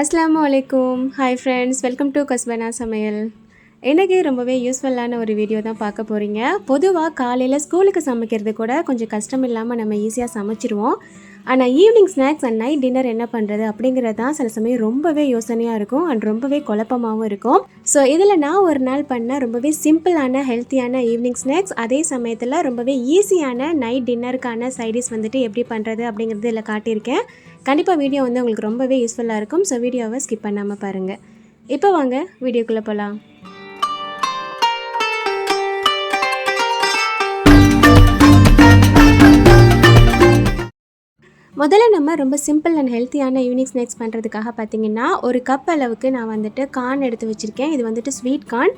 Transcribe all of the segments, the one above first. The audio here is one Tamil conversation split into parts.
அஸ்லாம் வலைக்கும் hi friends welcome to Kaspana Samayal. இன்றைக்கி ரொம்பவே யூஸ்ஃபுல்லான ஒரு வீடியோ தான் பார்க்க போகிறீங்க பொதுவாக காலையில் ஸ்கூலுக்கு சமைக்கிறது கூட கொஞ்சம் கஷ்டம் இல்லாமல் நம்ம ஈஸியாக சமைச்சிருவோம். ஆனால் evening snacks and night dinner என்ன பண்ணுறது அப்படிங்கிறது தான் சில சமயம் ரொம்பவே யோசனையாக இருக்கும் அண்ட் ரொம்பவே குழப்பமாகவும் இருக்கும். ஸோ இதில் நான் ஒரு நாள் பண்ண ரொம்பவே சிம்பிளான ஹெல்த்தியான ஈவினிங் ஸ்நாக்ஸ் அதே சமயத்தில் ரொம்பவே ஈஸியான நைட் டின்னருக்கான சைடிஸ் வந்துட்டு எப்படி பண்ணுறது அப்படிங்கிறது இதில் காட்டியிருக்கேன். கண்டிப்பாக வீடியோ வந்து உங்களுக்கு ரொம்பவே யூஸ்ஃபுல்லாக இருக்கும். ஸோ வீடியோவை ஸ்கிப் பண்ணாமல் பாருங்கள் இப்போ வாங்க வீடியோக்குள்ளே போகலாம் முதல்ல நம்ம ரொம்ப சிம்பிள் அண்ட் ஹெல்த்தியான ஈவினிங் ஸ்நாக்ஸ் பண்ணுறதுக்காக பார்த்தீங்கன்னா ஒரு கப் அளவுக்கு நான் வந்துட்டு கார்ன் எடுத்து வச்சுருக்கேன். இது வந்துட்டு ஸ்வீட் கார்ன்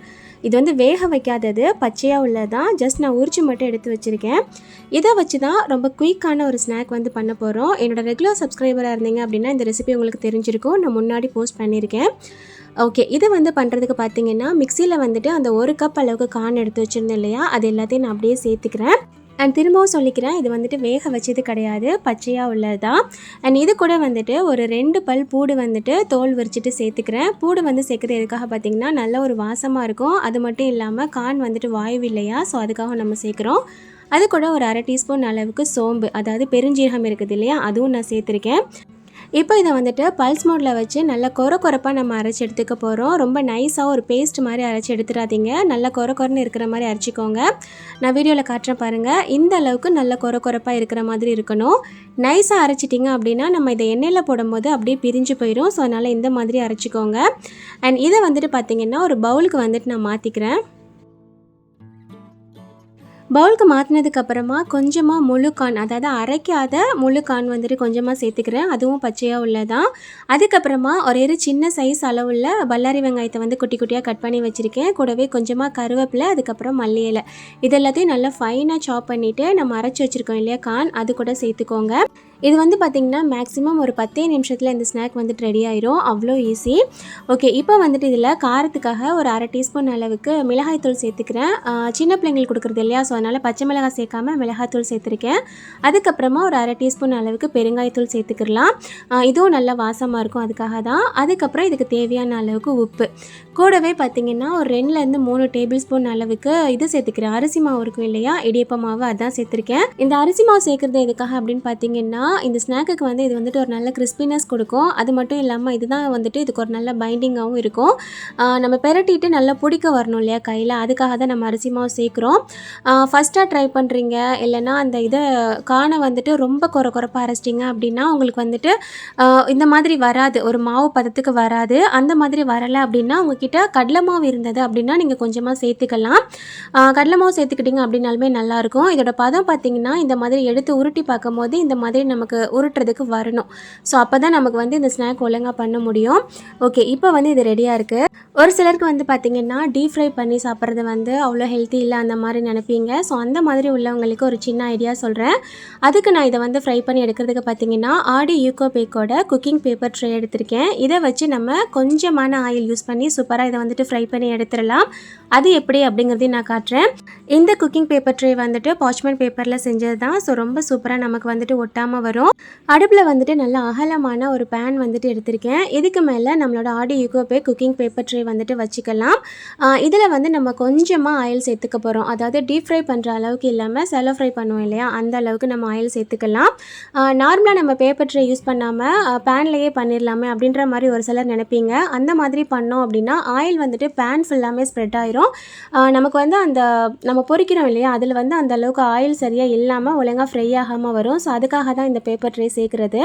இது வந்து வேக வைக்காதது பச்சையாக உள்ளதான் ஜஸ்ட் நான் உரிச்சு மட்டும் எடுத்து வச்சுருக்கேன். இதை வச்சு தான் ரொம்ப குயிக்கான ஒரு ஸ்நாக் வந்து பண்ண போகிறோம் என்னோடய ரெகுலர் சப்ஸ்கிரைபராக இருந்தீங்க அப்படின்னா இந்த ரெசிபி உங்களுக்கு தெரிஞ்சிருக்கும். நான் முன்னாடி போஸ்ட் பண்ணியிருக்கேன். ஓகே இது வந்து பண்ணுறதுக்கு பார்த்தீங்கன்னா மிக்சியில் வந்துட்டு அந்த ஒரு கப் அளவுக்கு கார்ன் எடுத்து வச்சுருந்தேன் இல்லையா? அது எல்லாத்தையும் நான் அப்படியே சேர்த்துக்கிறேன். அண்ட் திரும்பவும் சொல்லிக்கிறேன் இது வந்துட்டு வேக வச்சது கிடையாது பச்சையாக உள்ளது தான் அண்ட் இது கூட வந்துட்டு ஒரு ரெண்டு பல் பூடு வந்துட்டு தோல் விரிச்சிட்டு சேர்த்துக்கிறேன். பூடு வந்து சேர்க்குறது எதுக்காக பார்த்தீங்கன்னா நல்ல ஒரு வாசமாக இருக்கும். அது மட்டும் இல்லாமல் கான் வந்துட்டு வாயு இல்லையா ஸோ அதுக்காக நம்ம சேர்க்குறோம். அது கூட ஒரு அரை டீஸ்பூன் அளவுக்கு சோம்பு அதாவது பெருஞ்சீரகம் இருக்குது இல்லையா? அதுவும் நான் சேர்த்துருக்கேன். இப்போ இதை வந்துட்டு பல்ஸ் மோடில் வச்சு நல்லா கொர கொரப்பாக நம்ம அரைச்சி எடுத்துக்க போகிறோம் ரொம்ப நைஸாக ஒரு பேஸ்ட் மாதிரி அரைச்சி எடுத்துடாதீங்க. நல்லா கொர கொரன்னு இருக்கிற மாதிரி அரைச்சிக்கோங்க. நான் வீடியோவில் காட்டுறேன் பாருங்கள் இந்த அளவுக்கு நல்ல கொர குறப்பாக இருக்கிற மாதிரி இருக்கணும். நைஸாக அரைச்சிட்டிங்க அப்படின்னா நம்ம இதை எண்ணெயில் போடும்போது அப்படியே பிரிஞ்சு போயிடும் ஸோ அதனால் இந்த மாதிரி அரைச்சிக்கோங்க. அண்ட் இதை வந்துட்டு பார்த்திங்கன்னா ஒரு பவுலுக்கு வந்துட்டு நான் மாற்றிக்கிறேன் பவுலுக்கு மாற்றினதுக்கு அப்புறமா கொஞ்சமாக முழுக்கான் அதாவது அரைக்காத முழுக்கான் வந்துட்டு கொஞ்சமாக சேர்த்துக்கிறேன். அதுவும் பச்சையாக உள்ளதான். அதுக்கப்புறமா ஒரே ஒரு சின்ன சைஸ் அளவுள்ள பல்லாரி வெங்காயத்தை வந்து குட்டி குட்டியாக கட் பண்ணி வச்சுருக்கேன். கூடவே கொஞ்சமாக கருவேப்பிலை அதுக்கப்புறம் மல்லி இலை. இது எல்லாத்தையும் நல்லா ஃபைனாக சாப் பண்ணிவிட்டு நம்ம அரைச்சி வச்சுருக்கோம் இல்லையா கான்? அது கூட சேர்த்துக்கோங்க. இது வந்து பார்த்திங்கன்னா மேக்ஸிமம் ஒரு பத்தே நிமிஷத்தில் இந்த ஸ்நாக் வந்துட்டு ரெடி ஆயிரும். அவ்வளோ ஈஸி ஓகே இப்போ வந்துட்டு இதில் காரத்துக்காக ஒரு அரை டீஸ்பூன் அளவுக்கு மிளகாய்த்தூள் சேர்த்துக்கிறேன். சின்ன பிள்ளைங்களுக்கு கொடுக்குறது இல்லையா ஸோ அதனால் பச்சை மிளகாய் சேர்க்காம மிளகாத்தூள் சேர்த்துருக்கேன். அதுக்கப்புறமா ஒரு அரை டீஸ்பூன் அளவுக்கு பெருங்காயத்தூள் சேர்த்துக்கிடலாம் இதுவும் நல்லா வாசமாக இருக்கும் அதுக்காக தான். அதுக்கப்புறம் இதுக்கு தேவையான அளவுக்கு உப்பு. கூடவே பார்த்திங்கன்னா ஒரு ரெண்டுலேருந்து மூணு டேபிள் ஸ்பூன் அளவுக்கு இது சேர்த்துக்கிறேன். அரிசி மாவு இருக்கும் இல்லையா? இடியப்ப மாவு அதான் சேர்த்துருக்கேன். இந்த அரிசி மாவு சேர்க்குறது எதுக்காக அப்படின்னு பார்த்தீங்கன்னா இந்த ஸ்நாக்குக்கு வந்து இது வந்துட்டு ஒரு நல்ல கிறிஸ்பினஸ் கொடுக்கும். அது மட்டும் இல்லாமல் இதுதான் வந்துட்டு இதுக்கு ஒரு நல்ல பைண்டிங்காகவும் இருக்கும். நம்ம பெரட்டிட்டு நல்லா பிடிக்க வரணும் இல்லையா கையில்? அதுக்காக தான் நம்ம அரிசி மாவு சேர்க்குறோம். ஃபஸ்ட்டாக ட்ரை பண்ணுறீங்க இல்லைன்னா அந்த இதை காணை வந்துட்டு ரொம்ப குறை குறைப்பாக அரைச்சிட்டிங்க அப்படின்னா உங்களுக்கு வந்துட்டு இந்த மாதிரி வராது. ஒரு மாவு பதத்துக்கு வராது. அந்த மாதிரி வரலை அப்படின்னா உங்ககிட்ட கடலை மாவு இருந்தது அப்படின்னா நீங்கள் கொஞ்சமாக சேர்த்துக்கலாம். கடலை மாவு சேர்த்துக்கிட்டிங்க அப்படின்னாலுமே நல்லாயிருக்கும். இதோட பதம் பார்த்தீங்கன்னா இந்த மாதிரி எடுத்து உருட்டி பார்க்கும்போது இந்த மாதிரி நமக்கு உருட்டுறதுக்கு வரணும். ஸோ அப்போ தான் நமக்கு வந்து இந்த ஸ்நாக் ஒழுங்காக பண்ண முடியும். ஓகே இப்போ வந்து இது ரெடியாக இருக்குது ஒரு சிலருக்கு வந்து பார்த்திங்கன்னா டீப் ஃப்ரை பண்ணி சாப்பிட்றது வந்து அவ்வளோ ஹெல்த்தி இல்லை அந்த மாதிரி நினைப்பீங்க. ஸோ அந்த மாதிரி உள்ளவங்களுக்கு ஒரு சின்ன ஐடியா சொல்கிறேன் அதுக்கு நான் இதை வந்து ஃப்ரை பண்ணி எடுக்கிறதுக்கு பார்த்தீங்கன்னா ஆடி யூகோ பேக்கோட குக்கிங் பேப்பர் ட்ரே எடுத்திருக்கேன். இதை வச்சு நம்ம கொஞ்சமான ஆயில் யூஸ் பண்ணி சூப்பராக இதை வந்துட்டு ஃப்ரை பண்ணி எடுத்துடலாம். அது எப்படி அப்படிங்கிறதையும் நான் காட்டுறேன். இந்த குக்கிங் பேப்பர் ட்ரே வந்துட்டு பாச்மெண்ட் பேப்பரில் செஞ்சது தான். ஸோ ரொம்ப சூப்பராக நமக்கு வந்துட்டு ஒட்டாமல் வரும். அடுப்பில் வந்துட்டு நல்ல அகலமான ஒரு பேன் வந்துட்டு எடுத்திருக்கேன். இதுக்கு மேலே நம்மளோட ஆடி யூகோ பே குக்கிங் பேப்பர் ட்ரே வந்துட்டு வச்சுக்கலாம். இதில் வந்து நம்ம கொஞ்சமாக ஆயில் சேர்த்துக்க போகிறோம் அதாவது டீப் ஃப்ரை பண்ணுற அளவுக்கு இல்லாமல் செலோ ஃப்ரை பண்ணுவோம் இல்லையா? அந்த அளவுக்கு நம்ம ஆயில் சேர்த்துக்கலாம். நார்மலாக நம்ம பேப்பர் ட்ரே யூஸ் பண்ணாமல் பேன்லேயே பண்ணிடலாமே அப்படின்ற மாதிரி ஒரு சிலர் நினைப்பீங்க. அந்த மாதிரி பண்ணோம் அப்படின்னா ஆயில் வந்துட்டு பேன் ஃபுல்லாமே ஸ்ப்ரெட் ஆயிரும். நமக்கு வந்து அந்த நம்ம பொறிக்கிறோம் இல்லையா? அதில் வந்து அந்த அளவுக்கு ஆயில் சரியாக இல்லாமல் ஒழுங்காக ஃப்ரை ஆகாமல் வரும். ஸோ அதுக்காக தான் இந்த பேப்பர் ட்ரே சேர்க்குறது.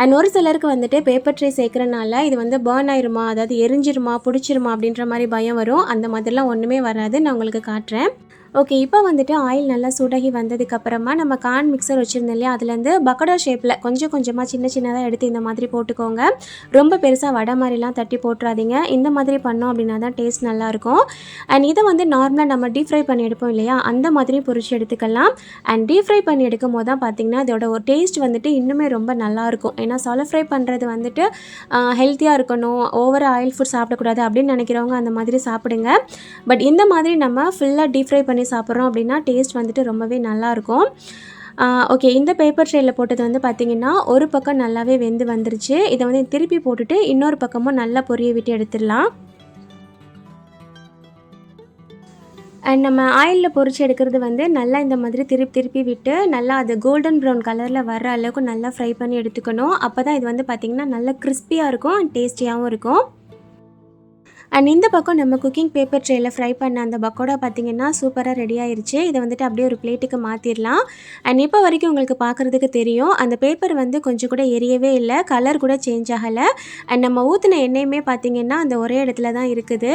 அண்ட் ஒரு சிலருக்கு வந்துட்டு பேப்பர் ட்ரே சேர்க்குறனால இது வந்து பேர்ன் ஆயிருமா? அதாவது எரிஞ்சிருமா? பிடிச்சிருமா? அப்படின்ற மாதிரி பயம் வரும். அந்த மாதிரிலாம் ஒன்றுமே வராது. நான் உங்களுக்கு காட்டுறேன். ஓகே இப்போ வந்துட்டு ஆயில் நல்லா சூடாகி வந்ததுக்கப்புறமா நம்ம கார்ன் மிக்சர் வச்சுருந்தோம் இல்லையா? அதுலேருந்து பக்கடா ஷேப்பில் கொஞ்சம் கொஞ்சமாக சின்ன சின்னதாக எடுத்து இந்த மாதிரி போட்டுக்கோங்க. ரொம்ப பெருசாக வடை மாதிரிலாம் தட்டி போட்டுறாதீங்க. இந்த மாதிரி பண்ணோம் அப்படின்னா தான் டேஸ்ட் நல்லாயிருக்கும் அண்ட் இதை வந்து நார்மலாக நம்ம டீப் ஃப்ரை பண்ணி எடுப்போம் இல்லையா? அந்த மாதிரி பொறிச்சு எடுத்துக்கலாம். அண்ட் டீப் ஃப்ரை பண்ணி எடுக்கும் போது தான் பார்த்திங்கன்னா அதோட ஒரு டேஸ்ட் வந்துட்டு இன்னுமே ரொம்ப நல்லாயிருக்கும் ஏன்னா சொல ஃப்ரை பண்ணுறது வந்துட்டு ஹெல்த்தியாக இருக்கணும். ஓவர் ஆயில் ஃபுட் சாப்பிடக்கூடாது அப்படின்னு நினைக்கிறவங்க அந்த மாதிரி சாப்பிடுங்க. பட் இந்த மாதிரி நம்ம ஃபுல்லாக டீப் ஃப்ரை பண்ணி சாப்பிட்றோம் அப்படின்னா டேஸ்ட் வந்துட்டு ரொம்பவே நல்லாயிருக்கும். ஓகே இந்த பேப்பர் ட்ரேயில் போட்டது வந்து பார்த்திங்கன்னா ஒரு பக்கம் நல்லாவே வெந்து வந்துருச்சு. இதை வந்து திருப்பி போட்டுட்டு இன்னொரு பக்கமும் நல்லா பொரிய விட்டு எடுத்துடலாம். அண்ட் நம்ம ஆயிலில் பொறிச்சு எடுக்கிறது வந்து நல்லா இந்த மாதிரி திருப்பி திருப்பி விட்டு நல்லா அது கோல்டன் ப்ரௌன் கலரில் வர அளவுக்கு நல்லா ஃப்ரை பண்ணி எடுத்துக்கணும். அப்போ தான் இது வந்து பார்த்திங்கன்னா நல்லா கிறிஸ்பியாக இருக்கும் அண்ட் டேஸ்டியாகவும் இருக்கும். அண்ட் இந்த பக்கம் நம்ம குக்கிங் பேப்பர் ட்ரேயில் ஃப்ரை பண்ண அந்த பக்கோடா பார்த்திங்கன்னா சூப்பராக ரெடி ஆயிருச்சு. இதை வந்துட்டு அப்படியே ஒரு பிளேட்டுக்கு மாற்றிடலாம் அண்ட் இப்போ வரைக்கும் உங்களுக்கு பார்க்குறதுக்கு தெரியும் அந்த பேப்பர் வந்து கொஞ்சம் கூட எரியவே இல்லை கலர் கூட சேஞ்ச் ஆகலை. அண்ட் நம்ம ஊற்றின எண்ணெயுமே பார்த்திங்கன்னா அந்த ஒரே இடத்துல தான் இருக்குது.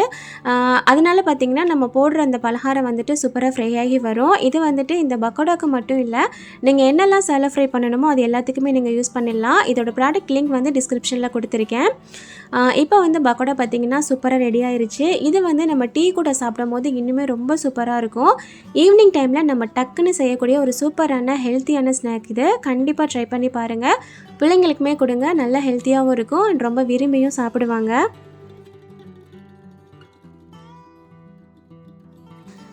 அதனால பார்த்திங்கன்னா நம்ம போடுற அந்த பலகாரம் வந்துட்டு சூப்பராக ஃப்ரை ஆகி வரும். இது வந்துட்டு இந்த பக்கோடாவுக்கு மட்டும் இல்லை நீங்கள் என்னெல்லாம் சேலை ஃப்ரை பண்ணணுமோ அது எல்லாத்துக்குமே நீங்கள் யூஸ் பண்ணிடலாம். இதோட ப்ராடக்ட் லிங்க் வந்து டிஸ்கிரிப்ஷனில் கொடுத்துருக்கேன். இப்போ வந்து பக்கோடா பார்த்திங்கன்னா சூப்பராக ரெடி ஆயிருச்சு. இது வந்து நம்ம டீ கூட சாப்பிடும் போது இன்னுமே ரொம்ப சூப்பராக இருக்கும். ஈவினிங் டைமில் நம்ம டக்குன்னு செய்யக்கூடிய ஒரு சூப்பரான ஹெல்த்தியான ஸ்நாக் இது. கண்டிப்பாக ட்ரை பண்ணி பாருங்கள் பிள்ளைங்களுக்குமே கொடுங்க. நல்லா ஹெல்த்தியாகவும் இருக்கும். அண்ட் ரொம்ப விரும்பியும் சாப்பிடுவாங்க.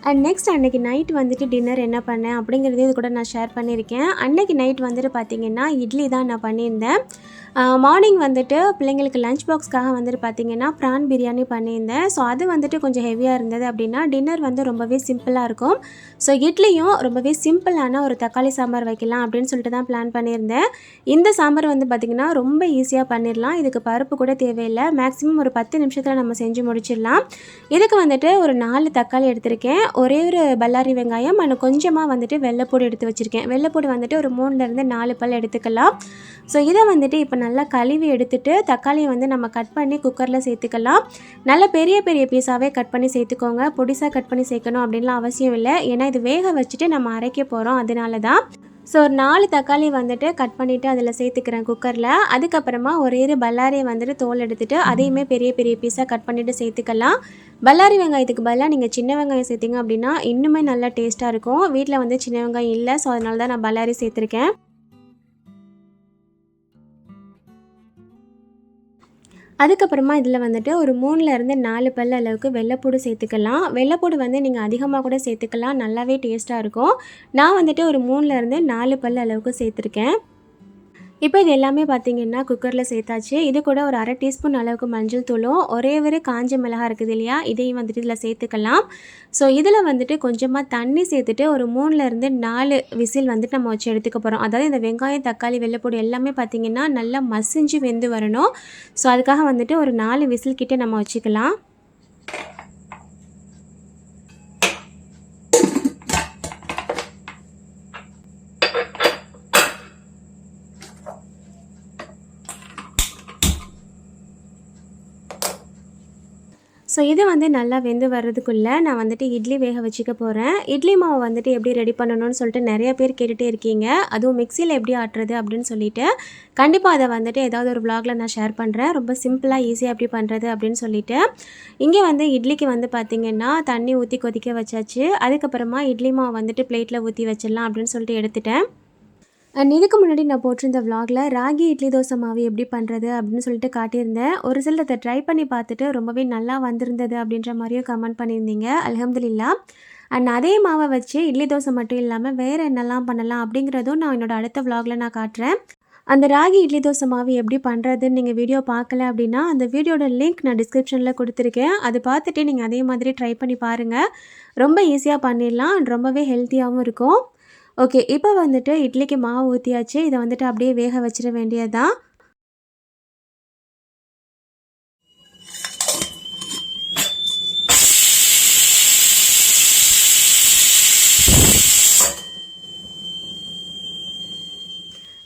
அண்ட் நெக்ஸ்ட் அன்னைக்கு நைட் வந்துட்டு டின்னர் என்ன பண்ணேன் அப்படிங்கிறது இது கூட நான் ஷேர் பண்ணியிருக்கேன். அன்றைக்கி நைட் வந்துட்டு பார்த்திங்கன்னா இட்லி தான் நான் பண்ணியிருந்தேன். மார்னிங் வந்துட்டு பிள்ளைங்களுக்கு லஞ்ச் பாக்ஸ்க்காக வந்துட்டு பார்த்தீங்கன்னா ப்ரான் பிரியாணி பண்ணியிருந்தேன். ஸோ அது வந்துட்டு கொஞ்சம் ஹெவியாக இருந்தது அப்படின்னா டின்னர் வந்து ரொம்பவே சிம்பிளாக இருக்கும். ஸோ இட்லியும் ரொம்பவே சிம்பிளான ஒரு தக்காளி சாம்பார் வைக்கலாம் அப்படின்னு சொல்லிட்டு தான் பிளான் பண்ணியிருந்தேன். இந்த சாம்பார் வந்து பார்த்திங்கன்னா ரொம்ப ஈஸியாக பண்ணிடலாம் இதுக்கு பருப்பு கூட தேவையில்லை. மேக்ஸிமம் ஒரு பத்து நிமிஷத்தில் நம்ம செஞ்சு முடிச்சிடலாம் இதுக்கு வந்துட்டு ஒரு நாலு தக்காளி எடுத்திருக்கேன். ஒரே ஒரு பல்லாரி வெங்காயம் அண்ட் கொஞ்சமாக வந்துட்டு வெள்ளைப்பூடு எடுத்து வச்சுருக்கேன். வெள்ளைப்பூடு வந்துட்டு ஒரு மூணுலேருந்து நாலு பல் எடுத்துக்கலாம். ஸோ இதை வந்துட்டு இப்போ நல்லா கழுவி எடுத்துட்டு தக்காளியை வந்து நம்ம கட் பண்ணி குக்கரில் சேர்த்துக்கலாம். நல்ல பெரிய பெரிய பீஸாகவே கட் பண்ணி சேர்த்துக்கோங்க. பொடிசாக கட் பண்ணி சேர்க்கணும் அப்படின்லாம் அவசியம் இல்லை. ஏன்னா இது வேக வச்சுட்டு நம்ம அரைக்க போகிறோம் அதனால தான் ஸோ ஒரு நாலு தக்காளி வந்துட்டு கட் பண்ணிவிட்டு அதில் சேர்த்துக்கிறேன் குக்கரில் அதுக்கப்புறமா ஒரே ஒரு பல்லாரியை வந்துட்டு தோல் எடுத்துகிட்டு அதையுமே பெரிய பெரிய பீஸாக கட் பண்ணிவிட்டு சேர்த்துக்கலாம். பல்லாரி வெங்காயத்துக்கு பதிலாக நீங்கள் சின்ன வெங்காயம் சேர்த்திங்க அப்படின்னா இன்னுமே நல்லா டேஸ்ட்டாக இருக்கும். வீட்டில் வந்து சின்ன வெங்காயம் இல்லை. ஸோ அதனால தான் நான் பல்லாரி சேர்த்துருக்கேன். அதுக்கப்புறமா இதில் வந்துட்டு ஒரு மூணுலேருந்து நாலு பல் அளவுக்கு வெள்ளைப்பூடு சேர்த்துக்கலாம். வெள்ளைப்பூடு வந்து நீங்கள் அதிகமாக கூட சேர்த்துக்கலாம். நல்லாவே டேஸ்ட்டாக இருக்கும். நான் வந்துட்டு ஒரு மூணுலேருந்து நாலு பல் அளவுக்கு சேர்த்துருக்கேன். இப்போ இது எல்லாமே பார்த்தீங்கன்னா குக்கரில் சேர்த்தாச்சு. இது கூட ஒரு அரை டீஸ்பூன் அளவுக்கு மஞ்சள் தூளும் ஒரே ஒரு காஞ்ச மிளகா இருக்குது இல்லையா? இதையும் வந்துட்டு இதில் சேர்த்துக்கலாம். ஸோ இதில் வந்துட்டு கொஞ்சமாக தண்ணி சேர்த்துட்டு ஒரு மூணுலேருந்து நாலு விசில் வந்துட்டு நம்ம வச்சு எடுத்துக்க போகிறோம் அதாவது இந்த வெங்காயம் தக்காளி வெள்ளைப்பூடு எல்லாமே பார்த்திங்கன்னா நல்லா மசிஞ்சு வெந்து வரணும். ஸோ அதுக்காக வந்துட்டு ஒரு நாலு விசில் கிட்டே நம்ம வச்சுக்கலாம். ஸோ இது வந்து நல்லா வெந்து வர்றதுக்குள்ளே நான் வந்துட்டு இட்லி வேக வச்சுக்க போகிறேன் இட்லி மாவு வந்துட்டு எப்படி ரெடி பண்ணணும்னு சொல்லிட்டு நிறைய பேர் கேட்டுகிட்டே இருக்கீங்க. அதுவும் மிக்சியில் எப்படி ஆட்டுறது அப்படின்னு சொல்லிட்டு கண்டிப்பாக அதை வந்துட்டு ஏதாவது ஒரு vlogல நான் ஷேர் பண்ணுறேன் ரொம்ப சிம்பிளாக ஈஸியாக எப்படி பண்ணுறது அப்படின்னு சொல்லிட்டு. இங்கே வந்து இட்லிக்கு வந்து பார்த்திங்கன்னா தண்ணி ஊற்றி கொதிக்க வச்சாச்சு. அதுக்கப்புறமா இட்லி மாவு வந்துட்டு பிளேட்டில் ஊற்றி வச்சிடலாம் அப்படின்னு சொல்லிட்டு எடுத்துட்டேன். அண்ட் இதுக்கு முன்னாடி நான் போட்டிருந்த வ்ளாகில் ராகி இட்லி தோசை மாவு எப்படி பண்ணுறது அப்படின்னு சொல்லிட்டு காட்டியிருந்தேன். ஒரு சிலர் அதை ட்ரை பண்ணி பார்த்துட்டு ரொம்பவே நல்லா வந்திருந்தது அப்படின்ற மாதிரியும் கமெண்ட் பண்ணியிருந்தீங்க. அலமதுல்லா அண்ட் அதே மாவை வச்சு இட்லி தோசை மட்டும் இல்லாமல் வேறு என்னெல்லாம் பண்ணலாம் அப்படிங்கிறதும் நான் என்னோடய அடுத்த வ்ளாகில் நான் காட்டுறேன். அந்த ராகி இட்லி தோசை மாவு எப்படி பண்ணுறதுன்னு நீங்கள் வீடியோ பார்க்கல அப்படின்னா அந்த வீடியோட லிங்க் நான் டிஸ்கிரிப்ஷனில் கொடுத்துருக்கேன். அது பார்த்துட்டு நீங்கள் அதே மாதிரி ட்ரை பண்ணி பாருங்கள் ரொம்ப ஈஸியாக பண்ணிடலாம். அண்ட் ரொம்பவே ஹெல்த்தியாகவும் இருக்கும். ஓகே இப்போ வந்துட்டு இட்லிக்கு மாவு ஊற்றியாச்சு இதை வந்துட்டு அப்படியே வேக வச்சிட வேண்டியதுதான்.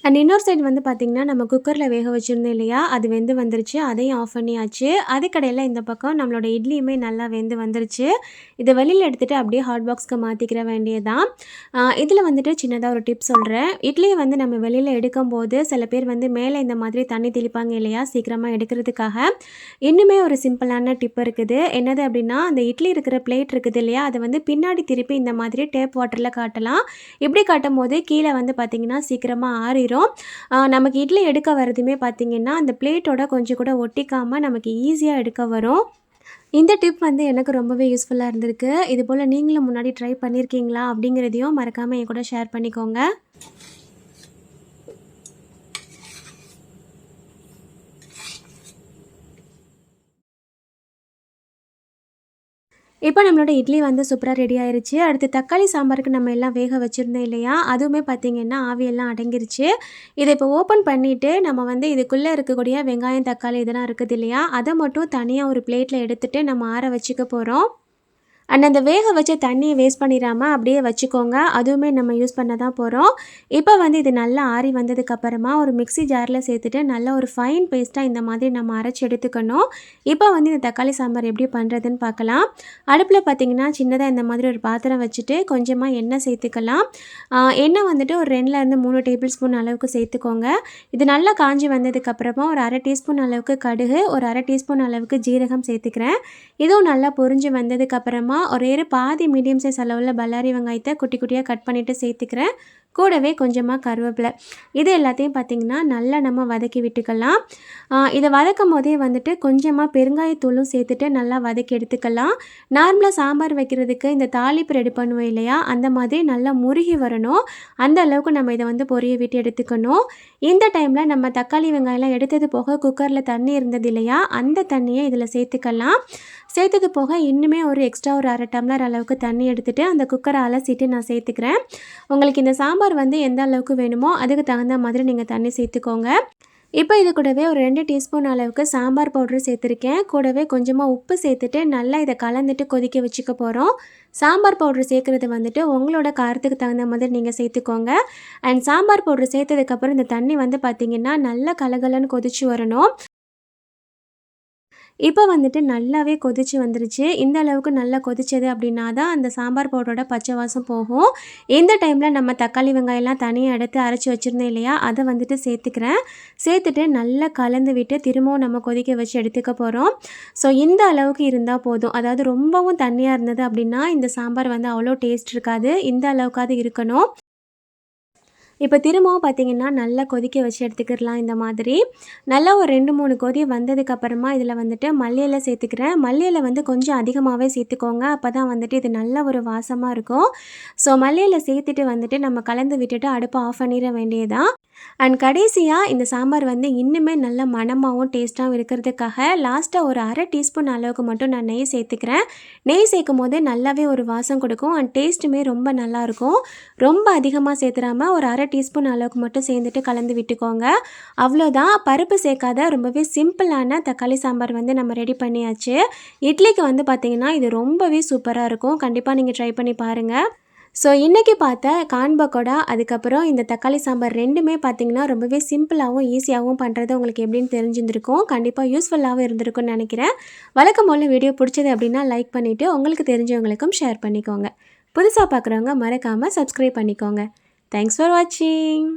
அண்ட் இன்னொரு சைடு வந்து பார்த்திங்கன்னா நம்ம குக்கரில் வேக வச்சுருந்தோம் இல்லையா? அது வெந்து வந்துருச்சு. அதையும் ஆஃப் பண்ணியாச்சு. அதுக்கடையில் இந்த பக்கம் நம்மளோட இட்லியுமே நல்லா வெந்து வந்துருச்சு. இதை வெளியில் எடுத்துகிட்டு அப்படியே ஹாட் பாக்ஸ்க்கு மாற்றிக்கிற வேண்டியதான் இதில் வந்துட்டு சின்னதாக ஒரு டிப் சொல்கிறேன் இட்லியை வந்து நம்ம வெளியில் எடுக்கும்போது சில பேர் வந்து மேலே இந்த மாதிரி தண்ணி தெளிப்பாங்க இல்லையா? சீக்கிரமாக எடுக்கிறதுக்காக. இன்னுமே ஒரு சிம்பிளான டிப் இருக்குது. என்னது அப்படின்னா அந்த இட்லி இருக்கிற பிளேட் இருக்குது இல்லையா? அதை வந்து பின்னாடி திருப்பி இந்த மாதிரி டேப் வாட்டரில் காட்டலாம். இப்படி காட்டும் போது கீழே வந்து பார்த்திங்கன்னா சீக்கிரமாக ஆறி ஆஹ் நமக்கு இட்லி எடுக்க வரதுமே பார்த்திங்கன்னா அந்த பிளேட்டோட கொஞ்சம் கூட ஒட்டிக்காமல் நமக்கு ஈஸியாக எடுக்க வரும். இந்த டிப் வந்து எனக்கு ரொம்பவே யூஸ்ஃபுல்லாக இருந்திருக்கு. இது போல் நீங்களும் முன்னாடி ட்ரை பண்ணியிருக்கீங்களா அப்படிங்கிறதையும் மறக்காமல் என் கூட ஷேர் பண்ணிக்கோங்க. இப்போ நம்மளோட இட்லி வந்து சூப்பராக ரெடி ஆயிருச்சு. அடுத்து தக்காளி சாம்பாருக்கு நம்ம எல்லாம் வேக வச்சுருந்தோம் இல்லையா? அதுவுமே பார்த்திங்கன்னா ஆவியெல்லாம் அடங்கிருச்சு. இதை இப்போ ஓப்பன் பண்ணிவிட்டு நம்ம வந்து இதுக்குள்ளே இருக்கக்கூடிய வெங்காயம் தக்காளி இதெல்லாம் இருக்குது இல்லையா? அதை மட்டும் தனியாக ஒரு பிளேட்டில் எடுத்துகிட்டு நம்ம ஆற வச்சுக்க போகிறோம் அண்ட் அந்த வேக வச்ச தண்ணியை வேஸ்ட் பண்ணிடாமல் அப்படியே வச்சுக்கோங்க. அதுவுமே நம்ம யூஸ் பண்ண தான் போகிறோம் இப்போ வந்து இது நல்லா ஆறி வந்ததுக்கப்புறமா ஒரு மிக்சி ஜாரில் சேர்த்துட்டு நல்ல ஒரு ஃபைன் பேஸ்ட்டாக இந்த மாதிரி நம்ம அரைச்சி எடுத்துக்கணும். இப்போ வந்து இந்த தக்காளி சாம்பார் எப்படி பண்ணுறதுன்னு பார்க்கலாம். அடுப்பில் பார்த்திங்கன்னா சின்னதாக இந்த மாதிரி ஒரு பாத்திரம் வச்சுட்டு கொஞ்சமாக எண்ணெய் சேர்த்துக்கலாம். எண்ணெய் வந்துட்டு ஒரு ரெண்டுலேருந்து மூணு டேபிள் ஸ்பூன் அளவுக்கு சேர்த்துக்கோங்க. இது நல்லா காஞ்சி வந்ததுக்கப்புறமா ஒரு அரை டீஸ்பூன் அளவுக்கு கடுகு ஒரு அரை டீஸ்பூன் அளவுக்கு ஜீரகம் சேர்த்துக்கிறேன். இதுவும் நல்லா பொரிஞ்சு வந்ததுக்கப்புறமா ஒரே ஒரு பாதி மீடியம் சைஸ் அளவில் பல்லாரி வெங்காயத்தை குட்டி குட்டியாக கட் பண்ணிவிட்டு சேர்த்துக்கிறேன். கூடவே கொஞ்சமாக கருவேப்பிலை. இது எல்லாத்தையும் பார்த்திங்கன்னா நல்லா நம்ம வதக்கி விட்டுக்கலாம். இதை வதக்கும் போதே வந்துட்டு கொஞ்சமாக பெருங்காயத்தூளும் சேர்த்துட்டு நல்லா வதக்கி எடுத்துக்கலாம். நார்மலாக சாம்பார் வைக்கிறதுக்கு இந்த தாளிப்பு ரெடி பண்ணுவோம் இல்லையா? அந்த மாதிரி நல்லா முருகி வரணும். அந்த அளவுக்கு நம்ம இதை வந்து பொரிய விட்டு எடுத்துக்கணும். இந்த டைமில் நம்ம தக்காளி வெங்காயம்லாம் எடுத்தது போக குக்கரில் தண்ணி இருந்தது இல்லையா? அந்த தண்ணியை இதில் சேர்த்துக்கலாம். சேர்த்தது போக இன்னுமே ஒரு எக்ஸ்ட்ரா ஒரு அரை டம்ளர் அளவுக்கு தண்ணி எடுத்துகிட்டு அந்த குக்கரை அலசிட்டு நான் சேர்த்துக்கிறேன். உங்களுக்கு இந்த சாம்பார் வந்து எந்த அளவுக்கு வேணுமோ அதுக்கு தகுந்த மாதிரி நீங்கள் தண்ணி சேர்த்துக்கோங்க. இப்போ இது கூடவே ஒரு ரெண்டு டீஸ்பூன் அளவுக்கு சாம்பார் பவுடர் சேர்த்துருக்கேன். கூடவே கொஞ்சமாக உப்பு சேர்த்துட்டு நல்லா இதை கலந்துட்டு கொதிக்க வச்சுக்க போகிறோம் சாம்பார் பவுடர் சேர்க்குறது வந்துட்டு உங்களோட காரத்துக்கு தகுந்த மாதிரி நீங்கள் சேர்த்துக்கோங்க. அண்ட் சாம்பார் பவுடர் சேர்த்ததுக்கப்புறம் இந்த தண்ணி வந்து பார்த்திங்கன்னா நல்லா கலகலன்னு கொதிச்சு வரணும். இப்போ வந்துட்டு நல்லாவே கொதிச்சு வந்துருச்சு. இந்த அளவுக்கு நல்லா கொதிச்சது அப்படின்னா தான் அந்த சாம்பார் பவுடரோட பச்சை வாசம் போகும். இந்த டைமில் நம்ம தக்காளி வெங்காயம்லாம் தனியாக எடுத்து அரைச்சி வச்சுருந்தேன் இல்லையா? அதை வந்துட்டு சேர்த்துக்கிறேன். சேர்த்துட்டு நல்லா கலந்து விட்டு திரும்பவும் நம்ம கொதிக்க வச்சு எடுத்துக்க போகிறோம் ஸோ இந்த அளவுக்கு இருந்தால் போதும். அதாவது ரொம்பவும் தண்ணியாக இருந்தது அப்படின்னா இந்த சாம்பார் வந்து அவ்வளோ டேஸ்ட் இருக்காது. இந்த அளவுக்காவது இருக்கணும். இப்போ திரும்பவும் பார்த்திங்கன்னா நல்லா கொதிக்க வச்சு எடுத்துக்கிடலாம் இந்த மாதிரி. நல்லா ஒரு ரெண்டு மூணு கொதி வந்ததுக்கப்புறமா இதில் வந்துட்டு மல்லியில் சேர்த்துக்கிறேன். மல்லியில் வந்து கொஞ்சம் அதிகமாகவே சேர்த்துக்கோங்க. அப்போ தான் வந்துட்டு இது நல்ல ஒரு வாசமாக இருக்கும். ஸோ மல்லியில் சேர்த்துட்டு வந்துட்டு நம்ம கலந்து விட்டுட்டு அடுப்பை ஆஃப் பண்ணிட வேண்டியதான் அண்ட் கடைசியாக இந்த சாம்பார் வந்து இன்னுமே நல்ல மணமாகவும் டேஸ்ட்டாகவும் இருக்கிறதுக்காக லாஸ்ட்டாக ஒரு அரை டீஸ்பூன் அளவுக்கு மட்டும் நான் நெய் சேர்த்துக்கிறேன். நெய் சேர்க்கும் போது நல்லாவே ஒரு வாசம் கொடுக்கும் அண்ட் டேஸ்ட்டுமே ரொம்ப நல்லாயிருக்கும். ரொம்ப அதிகமாக சேர்த்துறாமல் ஒரு அரை டீஸ்பூன் அளவுக்கு மட்டும் சேர்ந்துட்டு கலந்து விட்டுக்கோங்க. அவ்வளோதான். பருப்பு சேர்க்காத ரொம்பவே சிம்பிளான தக்காளி சாம்பார் வந்து நம்ம ரெடி பண்ணியாச்சு. இட்லிக்கு வந்து பார்த்திங்கன்னா இது ரொம்பவே சூப்பராக இருக்கும். கண்டிப்பாக நீங்கள் ட்ரை பண்ணி பாருங்கள் ஸோ இன்றைக்கி பார்த்த கான் பக்கோடா அதுக்கப்புறம் இந்த தக்காளி சாம்பார் ரெண்டுமே பார்த்திங்கன்னா ரொம்பவே சிம்பிளாகவும் ஈஸியாகவும் பண்ணுறது உங்களுக்கு எப்படின்னு தெரிஞ்சிருந்துருக்கும். கண்டிப்பாக யூஸ்ஃபுல்லாகவும் இருந்திருக்கும்னு நினைக்கிறேன். வழக்கம் போல் வீடியோ பிடிச்சது அப்படின்னா லைக் பண்ணிவிட்டு உங்களுக்கு தெரிஞ்சவங்களுக்கும் ஷேர் பண்ணிக்கோங்க. புதுசாக பார்க்குறவங்க மறக்காமல் சப்ஸ்கிரைப் பண்ணிக்கோங்க. தேங்க்ஸ் ஃபார் வாட்சிங்